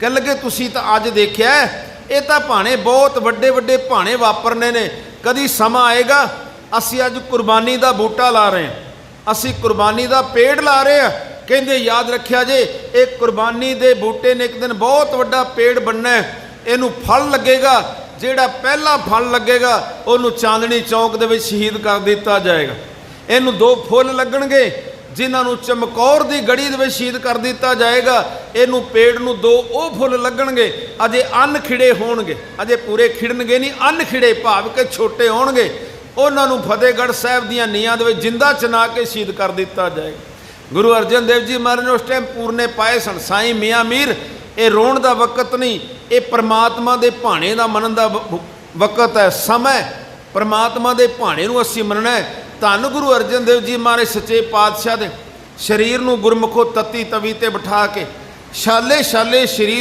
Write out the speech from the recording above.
ਕਹਿ ਲੱਗੇ, ਤੁਸੀਂ ਤਾਂ ਅੱਜ ਦੇਖਿਆ ਇਹ ਤਾਂ ਭਾਣੇ ਬਹੁਤ ਵੱਡੇ ਵੱਡੇ ਭਾਣੇ ਵਾਪਰਨੇ ਨੇ। ਕਦੀ ਸਮਾਂ ਆਏਗਾ, ਅਸੀਂ ਅੱਜ ਕੁਰਬਾਨੀ ਦਾ ਬੂਟਾ ਲਾ ਰਹੇ ਹਾਂ। ਅਸੀਂ ਕੁਰਬਾਨੀ ਦਾ ਪੇੜ ਲਾ ਰਹੇ ਹਾਂ। ਕਹਿੰਦੇ, ਯਾਦ ਰੱਖਿਆ ਜੇ, ਇਹ ਕੁਰਬਾਨੀ ਦੇ ਬੂਟੇ ਨੇ ਇੱਕ ਦਿਨ ਬਹੁਤ ਵੱਡਾ ਪੇੜ ਬਣਨਾ ਇਹਨੂੰ ਫਲ ਲੱਗੇਗਾ, ਜਿਹੜਾ ਪਹਿਲਾ ਫਲ ਲੱਗੇਗਾ, ਉਹਨੂੰ ਚਾਂਦਨੀ ਚੌਕ ਦੇ ਵਿੱਚ ਸ਼ਹੀਦ ਕਰ ਦਿੱਤਾ ਜਾਏਗਾ। ਇਹਨੂੰ ਦੋ ਫੁੱਲ ਲੱਗਣਗੇ ਜਿਨ੍ਹਾਂ ਨੂੰ ਚਮਕੌਰ ਦੀ ਗੜੀ ਦੇ ਵਿੱਚ ਸ਼ਹੀਦ ਕਰ ਦਿੱਤਾ ਜਾਏਗਾ, ਇਹਨੂੰ ਪੇੜ ਨੂੰ ਦੋ, ਉਹ ਫੁੱਲ ਲੱਗਣਗੇ। ਅਜੇ ਅੰਨ ਖਿੜੇ ਹੋਣਗੇ। ਅਜੇ ਪੂਰੇ ਖਿੜਨਗੇ ਨਹੀਂ, ਅੰਨ ਖਿੜੇ ਭਾਵ ਕਿ ਛੋਟੇ ਹੋਣਗੇ। ਉਹਨਾਂ ਨੂੰ ਫਤਿਹਗੜ੍ਹ ਸਾਹਿਬ ਦੀਆਂ ਨੀਹਾਂ ਦੇ ਵਿੱਚ ਜਿੰਦਾ ਚਨਾ ਕੇ ਸ਼ਹੀਦ ਕਰ ਦਿੱਤਾ ਜਾਏਗਾ ਗੁਰੂ ਅਰਜਨ ਦੇਵ ਜੀ ਮਹਾਰਾਜ ਨੇ ਉਸ ਟਾਈਮ ਪੂਰਨੇ ਪਾਏ ਸਨ। ਸਾਈਂ ਮੀਆਂ ਮੀਰ, ਇਹ ਰੋਣ ਦਾ ਵਕਤ ਨਹੀਂ, ਇਹ ਪ੍ਰਮਾਤਮਾ ਦੇ ਭਾਣੇ ਦਾ ਮੰਨਣ ਦਾ ਵਕਤ ਹੈ, ਸਮਾਂ ਪ੍ਰਮਾਤਮਾ ਦੇ ਭਾਣੇ ਨੂੰ ਅਸੀਂ ਮੰਨਣਾ ਹੈ। ਧੰਨ ਗੁਰੂ ਅਰਜਨ ਦੇਵ ਜੀ ਮਹਾਰਾਜ ਸੱਚੇ ਪਾਤਸ਼ਾਹ ਦੇ ਸਰੀਰ ਨੂੰ ਗੁਰਮੁਖੋ ਤਤੀ ਤਵੀ ਤੇ ਬਿਠਾ ਕੇ ਛਾਲੇ ਛਾਲੇ ਸਰੀਰ